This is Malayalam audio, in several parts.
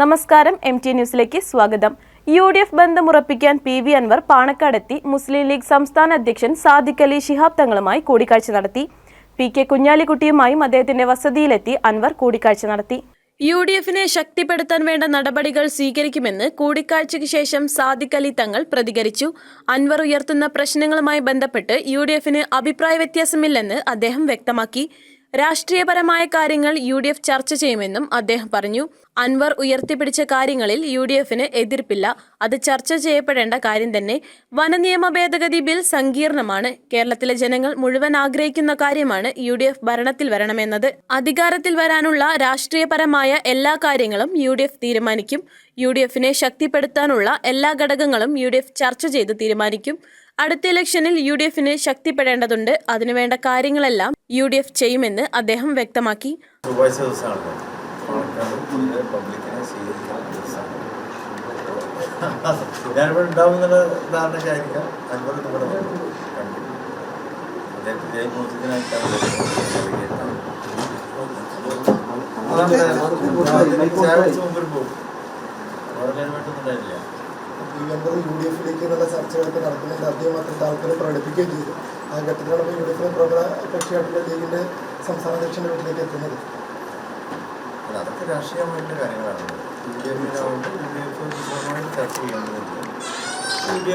നമസ്കാരം എം ടി ന്യൂസിലേക്ക് സ്വാഗതം. യു ഡി എഫ് ബന്ധം ഉറപ്പിക്കാൻ പി വി അൻവർ പാണക്കാടെത്തി. മുസ്ലിം ലീഗ് സംസ്ഥാന അധ്യക്ഷൻ സാദിഖ് അലി ശിഹാബ് തങ്ങളുമായി കൂടിക്കാഴ്ച നടത്തി. പി കെ കുഞ്ഞാലിക്കുട്ടിയുമായും അദ്ദേഹത്തിന്റെ വസതിയിലെത്തി അൻവർ കൂടിക്കാഴ്ച നടത്തി. യു ഡി എഫിനെ ശക്തിപ്പെടുത്താൻ വേണ്ട നടപടികൾ സ്വീകരിക്കുമെന്ന് കൂടിക്കാഴ്ചയ്ക്ക് ശേഷം സാദിഖ് അലി തങ്ങൾ പ്രതികരിച്ചു. അൻവർ ഉയർത്തുന്ന പ്രശ്നങ്ങളുമായി ബന്ധപ്പെട്ട് യു ഡി എഫിന് അഭിപ്രായ വ്യത്യാസമില്ലെന്ന് അദ്ദേഹം വ്യക്തമാക്കി. രാഷ്ട്രീയപരമായ കാര്യങ്ങൾ യു ഡി എഫ് ചർച്ച ചെയ്യുമെന്നും അദ്ദേഹം പറഞ്ഞു. അൻവർ ഉയർത്തിപ്പിടിച്ച കാര്യങ്ങളിൽ യു ഡി എഫിന് എതിർപ്പില്ല. അത് ചർച്ച ചെയ്യപ്പെടേണ്ട കാര്യം തന്നെ വനനിയമ ഭേദഗതി ബിൽ സങ്കീർണമാണ്. കേരളത്തിലെ ജനങ്ങൾ മുഴുവൻ ആഗ്രഹിക്കുന്ന കാര്യമാണ് യു ഡി എഫ് ഭരണത്തിൽ വരണമെന്നത്. അധികാരത്തിൽ വരാനുള്ള രാഷ്ട്രീയപരമായ എല്ലാ കാര്യങ്ങളും യു ഡി എഫ് തീരുമാനിക്കും. യു ഡി എഫിനെ ശക്തിപ്പെടുത്താനുള്ള എല്ലാ ഘടകങ്ങളും യു ഡി എഫ് ചർച്ച ചെയ്ത് തീരുമാനിക്കും. അടുത്ത ഇലക്ഷനിൽ യു ഡി എഫിന് ശക്തിപ്പെടേണ്ടതുണ്ട്. അതിനുവേണ്ട കാര്യങ്ങളെല്ലാം യു ഡി എഫ് ചെയ്യുമെന്ന് അദ്ദേഹം വ്യക്തമാക്കി. ഞാനിവിടെ ഉണ്ടാവുന്നുള്ള ധാരണയ്ക്കായിരിക്കാം കാര്യമായിട്ടൊന്നുണ്ടായില്ല ഈ എൺപത് യു ഡി എഫിലേക്ക് എന്നുള്ള ചർച്ചകളൊക്കെ നടക്കുന്നുണ്ട്. അദ്ദേഹം അത്ര താല്പര്യം പ്രകടിപ്പിക്കുകയും ചെയ്തു. ആ ഘട്ടത്തിലാണ് യു ഡി എഫിലെ പ്രബല കക്ഷിയായിട്ടുള്ള ലീഗിന്റെ സംസ്ഥാന അധ്യക്ഷന്റെ വീട്ടിലേക്ക് എത്തുന്നത്. അതൊക്കെ രാഷ്ട്രീയമായിട്ടുള്ള കാര്യങ്ങളാണ്. യു ഡി എഫിനാവുമ്പോൾ യു ഡി എഫ് പൂർണമായിട്ട് ചർച്ച ചെയ്യേണ്ടതുണ്ട് യു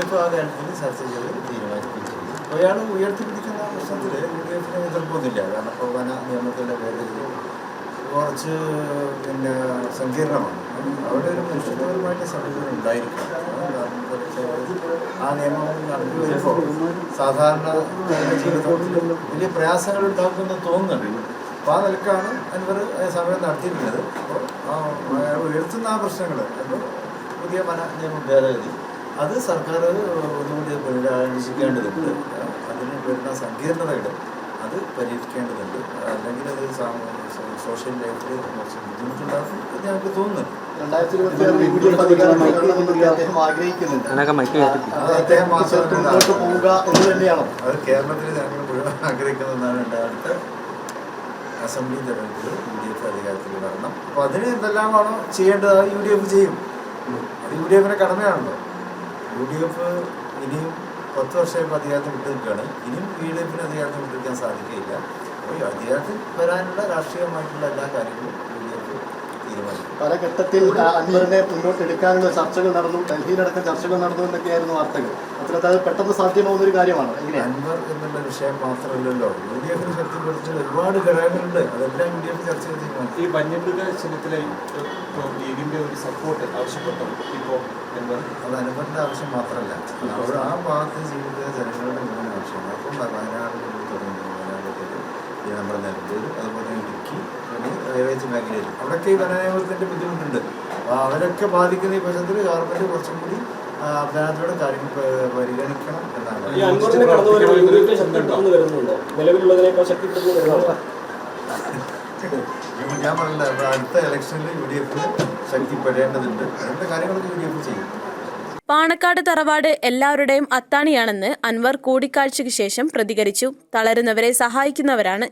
അയാൾ ഉയർത്തിപ്പിടിക്കുന്ന പ്രശ്നത്തിൽ യു ഡി എഫിന് എതിർപ്പൊന്നുമില്ല. കാരണം പ്രധാന നിയമത്തിന്റെ പേരിൽ കുറച്ച് പിന്നെ സങ്കീർണമാണ്. അവിടെ ഒരു മനുഷ്യപരമായിട്ട് സമീപനം ഉണ്ടായിരിക്കണം. ആ നിയമം നടത്തി വരുമ്പോൾ സാധാരണ ജീവിതത്തിൽ വലിയ പ്രയാസങ്ങൾ ഉണ്ടാക്കുമെന്ന് തോന്നുന്നുണ്ട്. അപ്പോൾ ആ നിലക്കാണ് അൻവർ സമരം നടത്തിയിരുന്നത്. അപ്പോൾ ഉയർത്തുന്ന ആ പ്രശ്നങ്ങൾ പുതിയ വന നിയമ ഭേദഗതി. അത് സർക്കാർ ഒന്നുകൂടി പുനരാലോചിക്കേണ്ടതുണ്ട്. അതിന് വരുന്ന സങ്കീർണതകൾ അത് പരിഹരിക്കേണ്ടതുണ്ട്. അല്ലെങ്കിൽ അത് സോഷ്യൽ ലൈഫിൽ കുറച്ച് ബുദ്ധിമുട്ടുണ്ടാകും എന്ന് ഞങ്ങൾക്ക് തോന്നുന്നുണ്ട്. രണ്ടായിരത്തി ഇരുപത്തി ആറ് യു ഡി എഫ് അധികാരം അദ്ദേഹം ആഗ്രഹിക്കുന്നുണ്ട്. അദ്ദേഹം മുന്നോട്ട് പോവുക എന്ന് തന്നെയാണോ. അത് കേരളത്തിൽ ഞങ്ങൾ മുഴുവൻ ആഗ്രഹിക്കുന്നതാണ് അടുത്ത അസംബ്ലി തെരഞ്ഞെടുപ്പിൽ യു ഡി എഫ് അധികാരത്തിൽ വരണം. അപ്പോൾ അതിന് എന്തെല്ലാമാണോ ചെയ്യേണ്ടത്? യു ഡി എഫ് ചെയ്യും. അത് യു ഡി എഫിന്റെ കടമയാണല്ലോ. യു ഡി എഫ് ഇനിയും പത്ത് വർഷം ഇപ്പോൾ അധികാരത്തിൽ വിട്ടു നിൽക്കുകയാണ്. ഇനിയും യു ഡി എഫിന് അധികാരത്തിൽ വിട്ടിരിക്കാൻ സാധിക്കുകയില്ല. അപ്പോൾ ഈ അധികാരത്തിൽ വരാനുള്ള രാഷ്ട്രീയമായിട്ടുള്ള എല്ലാ കാര്യങ്ങളും യു ഡി എഫ് തീരുമാനിക്കും പല ഘട്ടത്തിൽ അൻവറിനെ മുന്നോട്ട് എടുക്കാനുള്ള ചർച്ചകൾ നടന്നു ഡൽഹിയിലടക്കം ചർച്ചകൾ നടന്നു എന്നൊക്കെയായിരുന്നു വാർത്തകൾ. അത്തരത്തിൽ അത് പെട്ടെന്ന് സാധ്യമാവുന്ന ഒരു കാര്യമാണ് അൻവർ എന്നുള്ള വിഷയം മാത്രമല്ലല്ലോ. യു ഡി എഫിനെ ശക്തിപ്പെടുത്തി ഒരുപാട് ഘടകങ്ങളുണ്ട്. അതെല്ലാം യു ഡി എഫ് ചർച്ച ചെയ്ത് ഈ വന്യമൃഗ ചിഹ്നത്തിലെ ലീഗിന്റെ ഒരു സപ്പോർട്ട് ആവശ്യപ്പെട്ടു? ഇപ്പോൾ എന്താ അത് അനുബന്ധ ആവശ്യം മാത്രമല്ല. അവിടെ ആ ഭാഗത്ത് ജീവിക്കുന്ന ജനങ്ങളുടെ മുഴുവൻ ആവശ്യമാണ് അപ്പം വയനാട് തുടങ്ങി നമ്മുടെ നിലമ്പൂർ അതുപോലെ ഇടുക്കി റെയിൽവേജ് മേഖലയിൽ. അവിടെയൊക്കെ ഈ വനനിയമത്തിന്റെ ബുദ്ധിമുട്ടുണ്ട്. അവരൊക്കെ ബാധിക്കുന്ന ഈ പക്ഷത്തിൽ ഗവൺമെന്റ് കുറച്ചും കൂടി ആ, അഭിപ്രായത്തോടെ കാര്യങ്ങൾ പരിഗണിക്കണം എന്നാണ്. ഞാൻ പറഞ്ഞില്ല അടുത്ത ഇലക്ഷനിൽ യു ഡി എഫിന് ശക്തിപ്പെടേണ്ടതുണ്ട്. അതിന്റെ കാര്യങ്ങളൊക്കെ യു ഡി എഫ് ചെയ്യും. പാണക്കാട് തറവാട് എല്ലാവരുടെയും അത്താണിയാണെന്ന് അൻവർ കൂടിക്കാഴ്ചയ്ക്ക് ശേഷം പ്രതികരിച്ചു. തളരുന്നവരെ സഹായിക്കുന്നവരാണ്.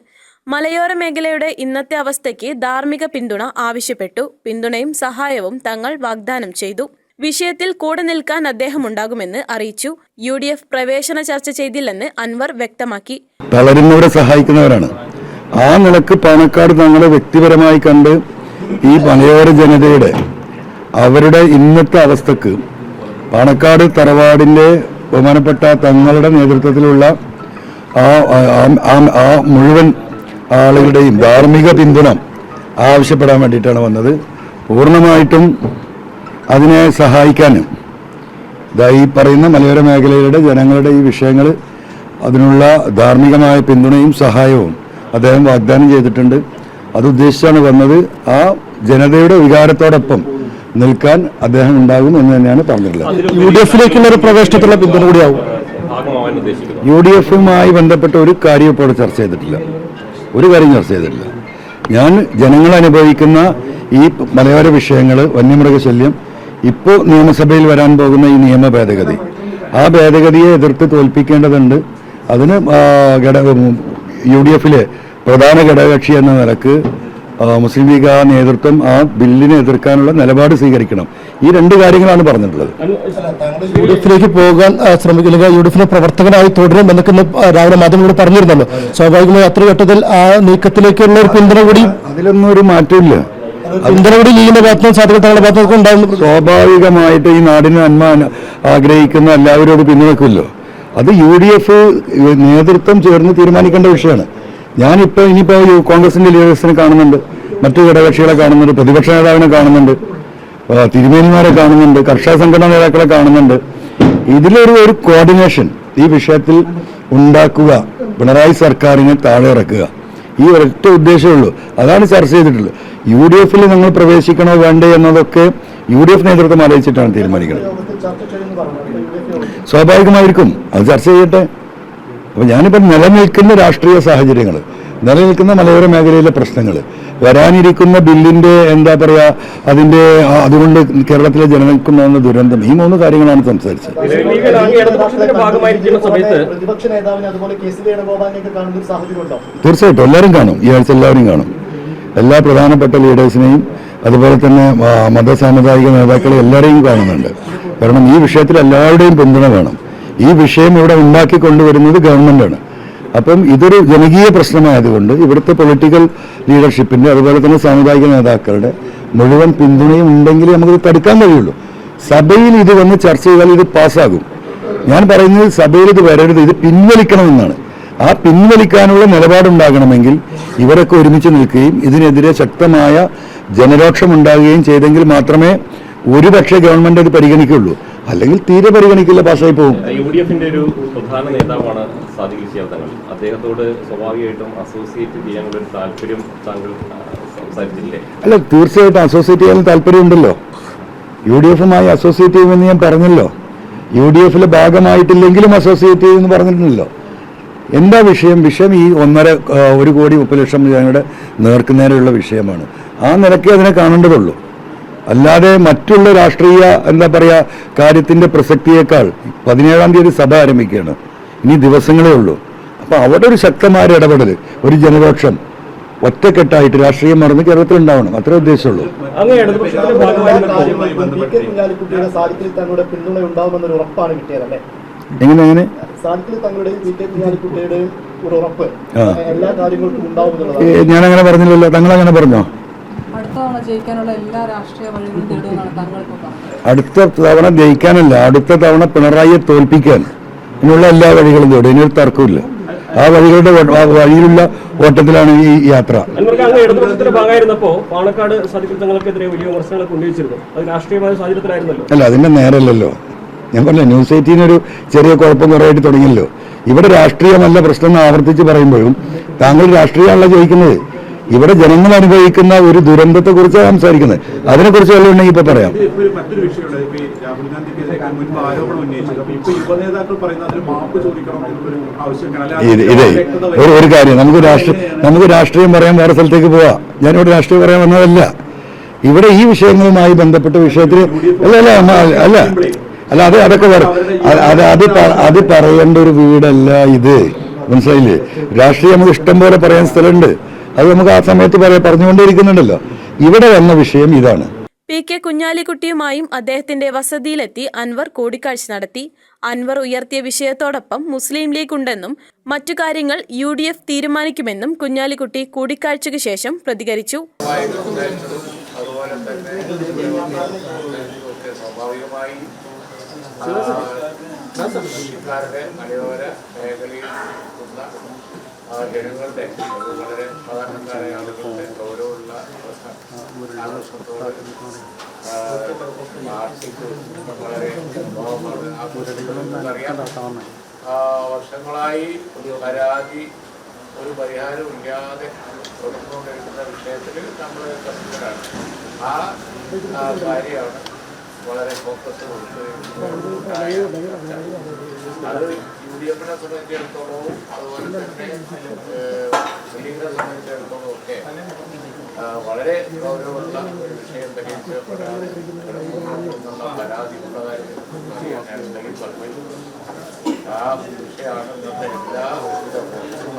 മലയോര മേഖലയുടെ ഇന്നത്തെ അവസ്ഥയ്ക്ക് ധാർമ്മിക പിന്തുണ ആവശ്യപ്പെട്ടു. പിന്തുണയും സഹായവും തങ്ങൾ വാഗ്ദാനം ചെയ്തു. വിഷയത്തിൽ കൂടെ നിൽക്കാൻ അദ്ദേഹം ഉണ്ടാകുമെന്ന് അറിയിച്ചു. യു ഡി എഫ് പ്രവേശന ചർച്ച ചെയ്തില്ലെന്ന് അൻവർ വ്യക്തമാക്കി. തളരുന്നവരെ സഹായിക്കുന്നവരാണ്. ആ നിലയ്ക്ക് പാണക്കാട് തങ്ങളെ വ്യക്തിപരമായി കണ്ട് ഈ മലയോര ജനതയുടെ അവരുടെ ഇന്നത്തെ അവസ്ഥക്ക് പാണക്കാട് തറവാടിന്റെ ബഹുമാനപ്പെട്ട തങ്ങളുടെ നേതൃത്വത്തിലുള്ള ആ ആ- മുഴുവൻ ആളുകളുടെയും ധാർമ്മിക പിന്തുണ ആവശ്യപ്പെടാൻ വേണ്ടിയിട്ടാണ് വന്നത്. പൂർണമായിട്ടും അതിനെ സഹായിക്കാനും ഇതാ ഈ പറയുന്ന മലയോര മേഖലയുടെ ജനങ്ങളുടെ ഈ വിഷയങ്ങൾ അതിനുള്ള ധാർമ്മികമായ പിന്തുണയും സഹായവും അദ്ദേഹം വാഗ്ദാനം ചെയ്തിട്ടുണ്ട്. അതുദ്ദേശിച്ചാണ് വന്നത്. ആ ജനതയുടെ വികാരത്തോടൊപ്പം നിൽക്കാൻ അദ്ദേഹം ഉണ്ടാകും എന്ന് തന്നെയാണ് പറഞ്ഞിട്ടുള്ളത്. യു ഡി എഫിലേക്കുള്ള ഒരു പ്രവേശനത്തിലുള്ള പിന്തുണ കൂടിയാവും. യു ഡി എഫുമായി ബന്ധപ്പെട്ട ഒരു കാര്യം ഇപ്പോൾ ചർച്ച ചെയ്തിട്ടില്ല. ഒരു കാര്യം ചർച്ച ചെയ്തിട്ടില്ല. ഞാൻ ജനങ്ങൾ അനുഭവിക്കുന്ന ഈ മലയോര വിഷയങ്ങൾ വന്യമൃഗശല്യം ഇപ്പോൾ നിയമസഭയിൽ വരാൻ പോകുന്ന ഈ നിയമ ഭേദഗതി. ആ ഭേദഗതിയെ എതിർത്ത് തോൽപ്പിക്കേണ്ടതുണ്ട്. അതിന് ഘടക യു ഡി എഫിലെ പ്രധാന ഘടകകക്ഷി എന്ന നിലയ്ക്ക് മുസ്ലിം ലീഗ് ആ നേതൃത്വം ആ ബില്ലിനെ എതിർക്കാനുള്ള നിലപാട് സ്വീകരിക്കണം. ഈ രണ്ട് കാര്യങ്ങളാണ് പറഞ്ഞിട്ടുള്ളത്. യു ഡി എഫിലേക്ക് പോകാൻ ശ്രമിക്കുക ശ്രമിക്കില്ല യു ഡി എഫിലെ പ്രവർത്തകനായി തുടരും എന്നൊക്കെ ഇന്ന് രാവിലെ മാധ്യമങ്ങളോട് പറഞ്ഞിരുന്നല്ലോ. സ്വാഭാവികമായി അത്ര ഘട്ടത്തിൽ ആ നീക്കത്തിലേക്കുള്ള ഒരു പിന്തുണ കൂടി അതിലൊന്നും ഒരു മാറ്റമില്ല. പിന്തുണ കൂടി ലീഗിന്റെ ഭാഗത്തുനിന്ന് സാധ്യത തങ്ങളുടെ ഭാഗത്തുനിന്ന് ഉണ്ടാകുന്നു സ്വാഭാവികമായിട്ട് ഈ നാടിന് നന്മ ആഗ്രഹിക്കുന്ന എല്ലാവരോടും പിന്തുണക്കുമല്ലോ. അത് യു ഡി എഫ് നേതൃത്വം ചേർന്ന് തീരുമാനിക്കേണ്ട വിഷയമാണ്. ഞാനിപ്പോൾ ഇനിയിപ്പോൾ യു- കോൺഗ്രസിന്റെ ലീഡേഴ്സിനെ കാണുന്നുണ്ട്. മറ്റു ഘടകകക്ഷികളെ കാണുന്നുണ്ട് പ്രതിപക്ഷ നേതാവിനെ കാണുന്നുണ്ട് തിരുമേനിമാരെ കാണുന്നുണ്ട് കർഷക സംഘടനാ നേതാക്കളെ കാണുന്നുണ്ട്. ഇതിലൊരു ഒരു കോർഡിനേഷൻ ഈ വിഷയത്തിൽ ഉണ്ടാക്കുക പിണറായി സർക്കാരിനെ താഴെ ഇറക്കുക. ഈ ഒരൊറ്റ ഉദ്ദേശമേ ഉള്ളൂ. അതാണ് ചർച്ച ചെയ്തിട്ടുള്ളത്. യു ഡി എഫിൽ നിങ്ങൾ പ്രവേശിക്കണോ വേണ്ടേ എന്നതൊക്കെ യു ഡി എഫ് നേതൃത്വം ആലോചിച്ചിട്ടാണ് തീരുമാനിക്കുന്നത്. സ്വാഭാവികമായിരിക്കും. അത് ചർച്ച ചെയ്യട്ടെ. അപ്പോൾ ഞാനിപ്പോൾ നിലനിൽക്കുന്ന രാഷ്ട്രീയ സാഹചര്യങ്ങൾ നിലനിൽക്കുന്ന മലയോര മേഖലയിലെ പ്രശ്നങ്ങൾ വരാനിരിക്കുന്ന ബില്ലിന്റെ എന്താ പറയുക അതിന്റെ അതുകൊണ്ട് കേരളത്തിലെ ജനങ്ങൾക്കുണ്ടാകുന്ന ദുരന്തം. ഈ മൂന്ന് കാര്യങ്ങളാണ് സംസാരിച്ചത്. തീർച്ചയായിട്ടും. എല്ലാവരും കാണും. ഈ ആഴ്ച എല്ലാവരും കാണും. എല്ലാ പ്രധാനപ്പെട്ട ലീഡേഴ്സിനെയും അതുപോലെ തന്നെ മത സാമുദായിക നേതാക്കളെ എല്ലാവരെയും കാണുന്നുണ്ട്. കാരണം ഈ വിഷയത്തിൽ എല്ലാവരുടെയും പിന്തുണ വേണം. ഈ വിഷയം ഇവിടെ ഉണ്ടാക്കി കൊണ്ടുവരുന്നത് ഗവൺമെന്റാണ്. അപ്പം ഇതൊരു ജനകീയ പ്രശ്നമായതുകൊണ്ട് ഇവിടുത്തെ പൊളിറ്റിക്കൽ ലീഡർഷിപ്പിന്റെ അതുപോലെ തന്നെ സാമുദായിക നേതാക്കളുടെ മുഴുവൻ പിന്തുണയും ഉണ്ടെങ്കിലേ നമുക്കിത് തടുക്കാൻ കഴിയുള്ളൂ. സഭയിൽ ഇത് വന്ന് ചർച്ച ചെയ്താൽ ഇത് പാസ്സാകും. ഞാൻ പറയുന്നത് സഭയിൽ ഇത് വരരുത് ഇത് പിൻവലിക്കണമെന്നാണ്. ആ പിൻവലിക്കാനുള്ള നിലപാടുണ്ടാകണമെങ്കിൽ ഇവരൊക്കെ ഒരുമിച്ച് നിൽക്കുകയും ഇതിനെതിരെ ശക്തമായ ജനരോക്ഷം ഉണ്ടാകുകയും ചെയ്തെങ്കിൽ മാത്രമേ ഒരുപക്ഷെ ഗവൺമെന്റ് അത് പരിഗണിക്കുള്ളൂ അല്ലെങ്കിൽ തീരെ പരിഗണിക്കില്ല പാസ്സായി പോകും. യു ഡി എഫിന്റെ ഒരു പ്രധാന നേതാവാണ് സാദിഖ് അദ്ദേഹത്തോട് സ്വാഭാവികമായിട്ടും അസോസിയേറ്റ് ചെയ്യാനുള്ള ഒരു താല്പര്യം താങ്കൾ സംസാരിച്ചില്ലേ അല്ല തീർച്ചയായിട്ടും അസോസിയേറ്റ് ചെയ്യാൻ താല്പര്യമുണ്ടല്ലോ. യു ഡി എഫുമായി അസോസിയേറ്റ് ചെയ്യുമെന്ന് ഞാൻ പറഞ്ഞല്ലോ. യു ഡി എഫിലെ ഭാഗമായിട്ടില്ലെങ്കിലും അസോസിയേറ്റ് ചെയ്യുമെന്ന് പറഞ്ഞിട്ടുണ്ടല്ലോ. എന്താ വിഷയം? വിഷയം ഈ ഒന്നര ഒരു കോടി മുപ്പത് ലക്ഷം ജനങ്ങളുടെ നേർക്കുനേരെയുള്ള വിഷയമാണ്. ആ നിലയ്ക്ക് അതിനെ കാണേണ്ടതുള്ളൂ. അല്ലാതെ മറ്റുള്ള രാഷ്ട്രീയ എന്താ പറയുക കാര്യത്തിന്റെ പ്രസക്തിയേക്കാൾ പതിനേഴാം തീയതി സഭ ആരംഭിക്കുകയാണ്. ഇനി ദിവസങ്ങളേ ഉള്ളൂ. അപ്പൊ അവിടെ ഒരു ശക്തമായ ഇടപെടൽ ഒരു ജനരോക്ഷം. ഒറ്റക്കെട്ടായിട്ട് രാഷ്ട്രീയം മറന്ന് കേരളത്തിൽ ഉണ്ടാവണം. അത്ര ഉദ്ദേശമുള്ളൂ. എങ്ങനെ എങ്ങനെ? ഞാൻ അങ്ങനെ ഒരു പറഞ്ഞില്ലല്ലോ തങ്ങൾ അങ്ങനെ പറഞ്ഞോ? അടുത്ത തവണ ജയിക്കാനുള്ള എല്ലാ രാഷ്ട്രീയ വഴികളും തേടുമെന്നാണ് താങ്കളിപ്പോൾ പറഞ്ഞത്. അടുത്ത തവണ ജയിക്കാനല്ല അടുത്ത തവണ പിണറായിയെ തോൽപ്പിക്കാൻ ഇനിയുള്ള എല്ലാ വഴികളും തേടും ഇനിയൊരു തർക്കമില്ല ആ വഴികളുടെ വഴിയിലുള്ള ഓട്ടത്തിലാണ് ഈ യാത്ര. അല്ല അതിന്റെ നേരല്ലല്ലോ. ഞാൻ പറഞ്ഞ ന്യൂസ് എയ്റ്റീൻ ഒരു ചെറിയ കുഴപ്പം കുറേയായിട്ട് തുടങ്ങിയല്ലോ. ഇവിടെ രാഷ്ട്രീയമല്ല പ്രശ്നം എന്ന് ആവർത്തിച്ച് പറയുമ്പോഴും താങ്കൾ രാഷ്ട്രീയമല്ല ചോദിക്കുന്നത് ഇവിടെ ജനങ്ങൾ അനുഭവിക്കുന്ന ഒരു ദുരന്തത്തെ കുറിച്ചാണ് സംസാരിക്കുന്നത്. അതിനെക്കുറിച്ച് കുറിച്ച് ഉണ്ടെങ്കിൽ ഇപ്പൊ പറയാം. ഇത് ഒരു ഒരു കാര്യം നമുക്ക് രാഷ്ട്രീയ നമുക്ക് രാഷ്ട്രീയം പറയാൻ വേറെ സ്ഥലത്തേക്ക് പോവാം. ഞാനിവിടെ രാഷ്ട്രീയം പറയാൻ വന്നതല്ല. ഇവിടെ ഈ വിഷയങ്ങളുമായി ബന്ധപ്പെട്ട വിഷയത്തിൽ അല്ല അല്ല അല്ല അല്ല. അത് അതൊക്കെ പറ അത് അത് അത് പറയേണ്ട ഒരു വീടല്ല ഇത്. മനസ്സിലായില്ലേ? രാഷ്ട്രീയം നമുക്ക് ഇഷ്ടം പോലെ പറയാൻ സ്ഥലമുണ്ട്. അത് നമുക്ക് ആ സമയത്ത് പറയാം പറഞ്ഞുകൊണ്ടേയിരിക്കുന്നുണ്ടല്ലോ. ഇവിടെ വന്ന വിഷയം ഇതാണ്. പി കെ കുഞ്ഞാലിക്കുട്ടിയുമായും അദ്ദേഹത്തിന്റെ വസതിയിലെത്തി അൻവർ കൂടിക്കാഴ്ച നടത്തി. അൻവർ ഉയർത്തിയ വിഷയത്തോടൊപ്പം മുസ്ലിം ലീഗ് ഉണ്ടെന്നും മറ്റു കാര്യങ്ങൾ യു ഡി എഫ് തീരുമാനിക്കുമെന്നും കുഞ്ഞാലിക്കുട്ടി കൂടിക്കാഴ്ചയ്ക്ക് ശേഷം പ്രതികരിച്ചു. ജനങ്ങളുടെ വളരെ സാധാരണക്കാരായ ആളുകളുടെ വർഷങ്ങളായി ഒരു പരാതി ഒരു പരിഹാരമില്ലാതെ ഇല്ലാതെ തുടർന്നുകൊണ്ടിരിക്കുന്ന വിഷയത്തിൽ നമ്മൾ കർഷകരാണ് ആ കാര്യമാണ് വളരെ ഫോക്കസ് കൊടുത്ത് അത് എഫിനെ സംബന്ധിച്ചിടത്തോളവും അതുപോലെ തന്നെ ലീഗിനെ സംബന്ധിച്ചിടത്തോളം ഒക്കെ വളരെ ഗൗരവമുള്ള ഒരു വിഷയം കിടന്നുള്ള പരാതി ഉള്ള കാര്യം ആ വിഷയമാണ് ഇന്നത്തെ എല്ലാ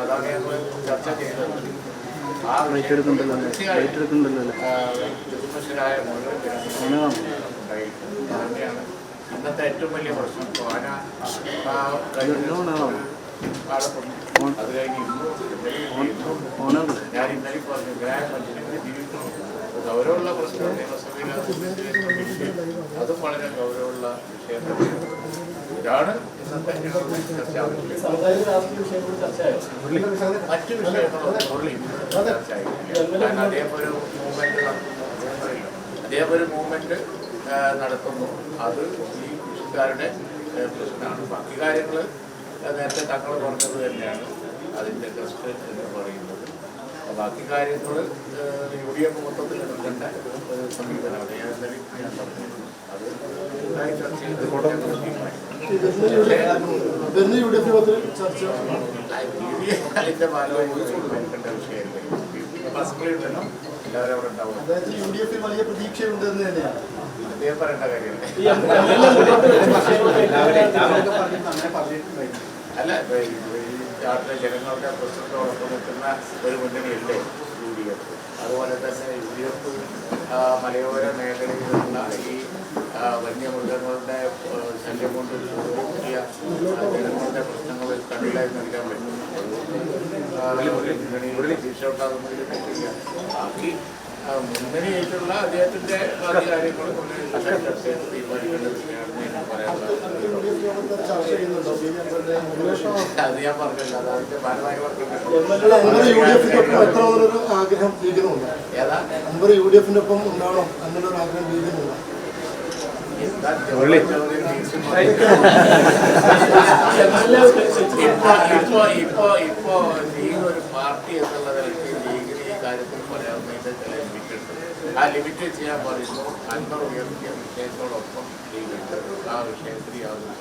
അതാണ് ഞങ്ങൾ ചർച്ച ചെയ്തത്. ആ തീർച്ചയായും ദുർബലരായ മുഴുവൻ ഇന്നത്തെ ഏറ്റവും വലിയ പ്രശ്നം കൊന്നു. അത് കഴിഞ്ഞ് ഇന്നും ഞാൻ ഇന്നലെ പറഞ്ഞു ഗ്രാമ പഞ്ചായത്തിൽ ജീവിക്കുന്നു. ഗൗരവമുള്ള പ്രശ്നം നിയമസഭയിൽ അത് വളരെ ഗൗരവമുള്ള വിഷയം തന്നെയാണ് ഇതാണ് ചർച്ച മറ്റു വിഷയങ്ങളൊന്നും ഉള്ളിൽ ചർച്ചയായിട്ടില്ല കാരണം ഒരു മൂവ്മെന്റ് അദ്ദേഹം ഒരു മൂവ്മെന്റ് നടത്തുന്നു. അത് ഈ കൃഷിക്കാരുടെ പ്രശ്നമാണ്. ബാക്കി കാര്യങ്ങൾ നേരത്തെ തങ്ങൾ പറഞ്ഞത് തന്നെയാണ്. അതിന്റെ ട്രസ്റ്റ് എന്ന് പറയുന്നത്. ബാക്കി കാര്യങ്ങൾ യു ഡി എഫ് മൊത്തത്തിൽ എടുക്കേണ്ട സമീപനമാണ് ഞാൻ അത് ഉണ്ടായി ചർച്ച ചെയ്ത്. അതിന്റെ ഭാഗമായി വിഷയമല്ലേ ബസ്സുകളിൽ നിന്നും എല്ലാവരും അവിടെ ഉണ്ടാവും അതായത് യു ഡി എഫിൽ വലിയ പ്രതീക്ഷയുണ്ടെന്ന് തന്നെയാണ്. അദ്ദേഹം പറയേണ്ട കാര്യമല്ലേ. അല്ല ഇപ്പൊ ഈ ഈ നാട്ടിലെ ജനങ്ങളുടെ പ്രശ്നത്തോടൊപ്പം നിൽക്കുന്ന ഒരു മുന്നണിയല്ലേ യു ഡി എഫ്? അതുപോലെ തന്നെ യു ഡി എഫ് മലയോര മേഖലയിലുള്ള ഈ വന്യമൃഗങ്ങളുടെ ശല്യം കൊണ്ട് ആ, ജനങ്ങളുടെ പ്രശ്നങ്ങൾ കണ്ടില്ലായി നൽകാൻ പറ്റും. മുന്നണിയിൽ വീഴ്ചയുണ്ടാകുന്നതിൽ പറ്റില്ല ബാക്കി മുന്നണിയായിട്ടുള്ള അദ്ദേഹത്തിന്റെ കാര്യങ്ങൾ പിയുടെ അത് ഞാൻ പറഞ്ഞില്ല അത് അതിന്റെ ഭാരമായി അൻവർ യു ഡി എത്ര ഒരു ആഗ്രഹം ലീഗിനുണ്ട്? ഏതാ? അൻവർ യു ഡി എഫിന്റെ ഒപ്പം ഉണ്ടാവണം അങ്ങനെ ഒരു ആഗ്രഹം ഇപ്പൊ ഇപ്പൊ ഇപ്പൊ ലീഗ് ഒരു പാർട്ടി എന്നുള്ള നിലയ്ക്ക് ലീഗിന് ഈ കാര്യത്തിൽ പറയാവുന്നതിന്റെ ചില ലിമിറ്റ് ഉണ്ട് ആ ലിമിറ്റ് ചെയ്യാൻ പറയുന്നു. അൻപർ ഉയർത്തിയ വിഷയത്തോടൊപ്പം ആ വിഷയത്തിൽ യാതൊരു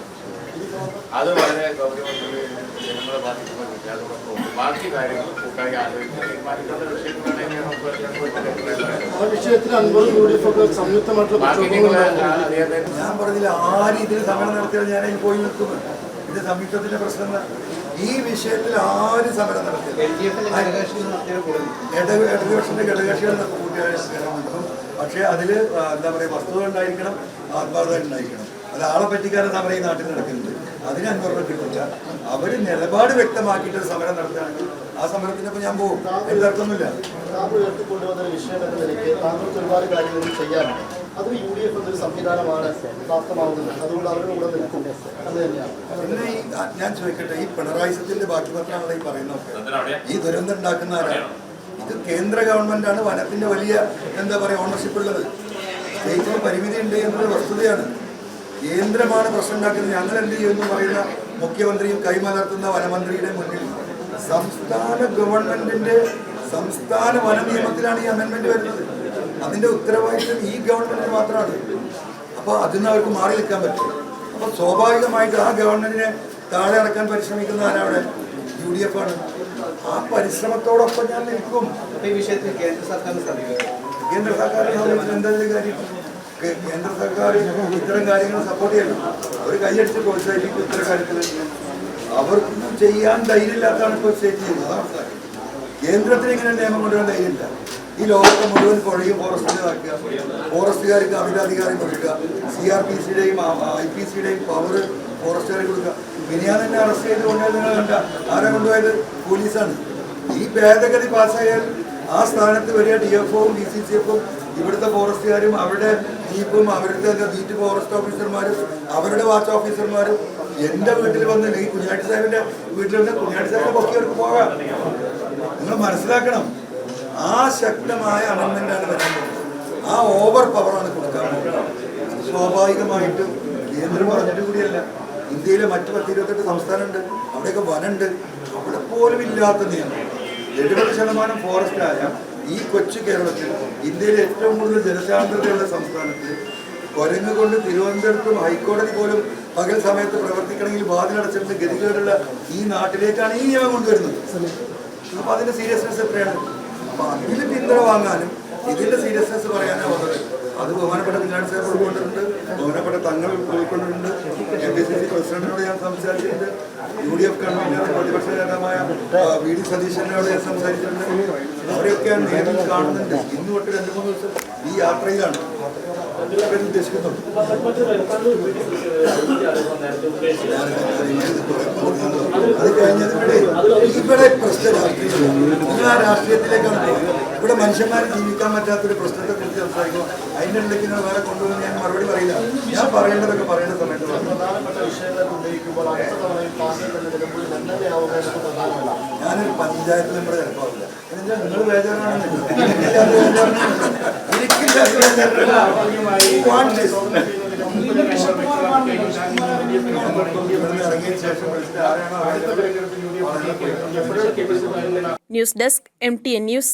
അത് വളരെ ഗൗരവത്തിൽ ജനങ്ങളെ ബാധിക്കുന്ന ഉണ്ട്. ബാക്കി കാര്യങ്ങൾ കൂട്ടായി ആലോചിച്ച് തീരുമാനിക്കേണ്ട ഞാൻ പറഞ്ഞില്ല ആ രീതിയിൽ സമരം നടത്തിയാൽ ഞാൻ അതിൽ പോയി നിൽക്കുന്നു ഇത് സംയുക്തത്തിന്റെ പ്രശ്നം? ഈ വിഷയത്തിൽ ആരും സമരം ഇടതുപക്ഷത്തിന്റെ ഘടകകക്ഷികൾ കൂട്ടുകാരും പക്ഷേ അതിൽ എന്താ പറയുക വസ്തുത ഉണ്ടായിരിക്കണം ആത്മാർത്ഥത ഉണ്ടായിരിക്കണം. അത് ആളെ പറ്റിക്കാരെ സമരം ഈ നാട്ടിൽ നടക്കുന്നുണ്ട്. അതിന് അന്വേഷണം കിട്ടില്ല അവർ നിലപാട് വ്യക്തമാക്കിയിട്ട് ഒരു സമരം നടത്തുകയാണെങ്കിൽ ആ സമരത്തിനൊപ്പം ഞാൻ പോകും. അതിൽ അർത്ഥമൊന്നുമില്ല താങ്കൾ ഉയർത്തിക്കൊണ്ടുവന്ന വിഷയം എന്ന നിലയ്ക്ക് താങ്കൾക്ക് ഒരുപാട് കാര്യങ്ങൾ ചെയ്യാനുണ്ട്. അതിൽ യു ഡി എഫ് എന്നൊരു സംവിധാനമാണ് പ്രാപ്തമാവുന്നത്. അതുകൊണ്ട് അവരുടെ കൂടെ നിൽക്കും. അത് തന്നെയാണ്. പിന്നെ ഈ ഞാൻ ചോദിക്കട്ടെ ഈ പിണറായി സത്യത്തിന്റെ ബാക്കി പത്രമാണല്ലോ ഈ പറയുന്നതൊക്കെ ഈ ദുരന്തം ഉണ്ടാക്കുന്ന ആരാണ് ഇത് കേന്ദ്ര ഗവൺമെന്റാണ്. വനത്തിന്റെ വലിയ എന്താ പറയുക ഓണർഷിപ്പ് ഉള്ളത്. സ്റ്റേറ്റിന് പരിമിതി ഉണ്ട് എന്നൊരു വസ്തുതയാണ്. കേന്ദ്രമാണ് പ്രശ്നം ഉണ്ടാക്കുന്നത് ഞങ്ങൾ എന്ത് ചെയ്യുമെന്ന് പറയുന്ന മുഖ്യമന്ത്രിയും കൈമലർത്തുന്ന വനമന്ത്രിയുടെ മുന്നിൽ സംസ്ഥാന ഗവൺമെന്റിന്റെ സംസ്ഥാന വന നിയമത്തിലാണ് ഈ അമെന്റ്മെന്റ് വരുന്നത്. അതിന്റെ ഉത്തരവാദിത്വം ഈ ഗവൺമെന്റിന് മാത്രമാണ്. അപ്പോൾ അതിൽ നിന്ന് അവർക്ക് മാറി നിൽക്കാൻ പറ്റും. അപ്പോൾ സ്വാഭാവികമായിട്ട് ആ ഗവൺമെന്റിനെ താഴെ ഇറക്കാൻ പരിശ്രമിക്കുന്ന ആരാണ്? യു ഡി എഫ് ആണ്. ആ പരിശ്രമത്തോടൊപ്പം ഞാൻ നിൽക്കും. ഈ വിഷയത്തിൽ കേന്ദ്ര സർക്കാർ കേന്ദ്ര സർക്കാരിനെ സംബന്ധിച്ച് എന്തെങ്കിലും കാര്യം? കേന്ദ്ര സർക്കാർ ഇത്തരം കാര്യങ്ങൾ സപ്പോർട്ട് ചെയ്യണം. ഒരു കൈയടിച്ച് പ്രോത്സാഹിപ്പിക്കും ഇത്തരം കാര്യത്തിൽ അവർക്കൊന്നും ചെയ്യാൻ ധൈര്യമില്ലാത്തതാണ് ഇപ്പോൾ സ്റ്റേറ്റ് ചെയ്യുന്നത്. അതാണ് കേന്ദ്രത്തിന് ഇങ്ങനെ നിയമം കൊണ്ടുവരാൻ ധൈര്യമില്ല. ഈ ലോകത്തെ മുഴുവൻ പുഴയും ഫോറസ്റ്റിലാക്കുക ഫോറസ്റ്റുകാർക്ക് അമിതാധികാരം കൊടുക്കുക. സി ആർ പി സിയുടെയും ഐ പി സിയുടെയും പവർ ഫോറസ്റ്റുകാർക്ക് കൊടുക്കുക. മിനിയാൻ തന്നെ അറസ്റ്റ് ചെയ്ത് കൊണ്ടുപോയത് നിങ്ങൾ കണ്ട. ആരാ കൊണ്ടുപോയത്? പോലീസാണ് ഈ ഭേദഗതി പാസ്സായാൽ ആ സ്ഥാനത്ത് വരിക ഡി എഫ് ഒവും ഡി സി സി എഫും ഇവിടുത്തെ ഫോറസ്റ്റുകാരും അവരുടെ ജീപ്പും അവരുടെ ബീറ്റ് ഫോറസ്റ്റ് ഓഫീസർമാരും അവരുടെ വാച്ച് ഓഫീസർമാരും എന്റെ വീട്ടിൽ വന്ന് ഈ കുഞ്ഞാട്ടി സാഹിബിന്റെ വീട്ടിൽ വന്ന് കുഞ്ഞാട്ടി സാഹിബിനെ പൊക്കി അവർക്ക് പോകാം. നിങ്ങൾ മനസ്സിലാക്കണം ആ ശക്തമായ അമെന്മെന്റാണ് വരാൻ ആ ഓവർ പവറാണ് കൊടുക്കാൻ സ്വാഭാവികമായിട്ടും കേന്ദ്രം പറഞ്ഞിട്ട് കൂടിയല്ല ഇന്ത്യയിലെ മറ്റു പത്ത് ഇരുപത്തെട്ട് സംസ്ഥാനമുണ്ട് അവിടെയൊക്കെ വനമുണ്ട്. അവിടെ പോലും ഇല്ലാത്ത നിയമം. എഴുപത് ശതമാനം ഫോറസ്റ്റ് ആയ ഈ കൊച്ചു കേരളത്തിൽ ഇന്ത്യയിലെ ഏറ്റവും കൂടുതൽ ജനസാന്ദ്രതയുള്ള സംസ്ഥാനത്ത് കൊരങ്ങുകൊണ്ട് തിരുവനന്തപുരത്തും ഹൈക്കോടതി പോലും പകൽ സമയത്ത് പ്രവർത്തിക്കണമെങ്കിൽ വാതിലടച്ചിട്ട് ഗതികേടുള്ള ഈ നാട്ടിലേക്കാണ് ഈ നിയമം കൊണ്ടുവരുന്നത്. അപ്പൊ അതിന്റെ സീരിയസ്നെസ് എത്രയാണ്? അപ്പൊ അതിന് പിന്തുണ വാങ്ങാനും ഇതിന്റെ സീരിയസ്നെസ് പറയാനാ വന്നത് അത് ബഹുമാനപ്പെട്ട നിങ്ങളുടെ സാഹിബ് ഉൾക്കൊണ്ടിട്ടുണ്ട്. ബഹുമാനപ്പെട്ട തങ്ങൾ ഉൾക്കൊണ്ടിട്ടുണ്ട്. എം പി സി സി പ്രസിഡന്റിനോട് ഞാൻ സംസാരിച്ചിട്ടുണ്ട്. യു ഡി എഫ് കൺവീനർ പ്രതിപക്ഷ നേതാവായ വി ഡി സതീശനോട് ഞാൻ സംസാരിച്ചിട്ടുണ്ട്. അവരെയൊക്കെയാണ് നേരിൽ കാണുന്നുണ്ട്. ഇന്ന് തൊട്ട് രണ്ട് മൂന്ന് ദിവസം ഈ യാത്രയിലാണ്. ഉദ്ദേശിക്കുന്നുണ്ട് അത് കഴിഞ്ഞതിനിടെ ഇവിടെ പ്രശ്ന രാഷ്ട്രീയം നിങ്ങൾ ആ രാഷ്ട്രീയത്തിലേക്കാണ് പോകുന്നത് ഇവിടെ മനുഷ്യന്മാർ ജീവിക്കാൻ പറ്റാത്തൊരു പ്രശ്നത്തെ കുറിച്ച് സംസാരിക്കും അതിന്റെ ഇടയ്ക്ക് നിങ്ങൾ വേറെ കൊണ്ടുവന്ന് ഞാൻ മറുപടി പറയില്ല. ഞാൻ പറയേണ്ടതൊക്കെ പറയേണ്ട സമയത്ത്. ഞാനൊരു പഞ്ചായത്ത് മെമ്പർ ചിലപ്പോ നിങ്ങൾ ബേജാറാണെന്ന് news desk M T N news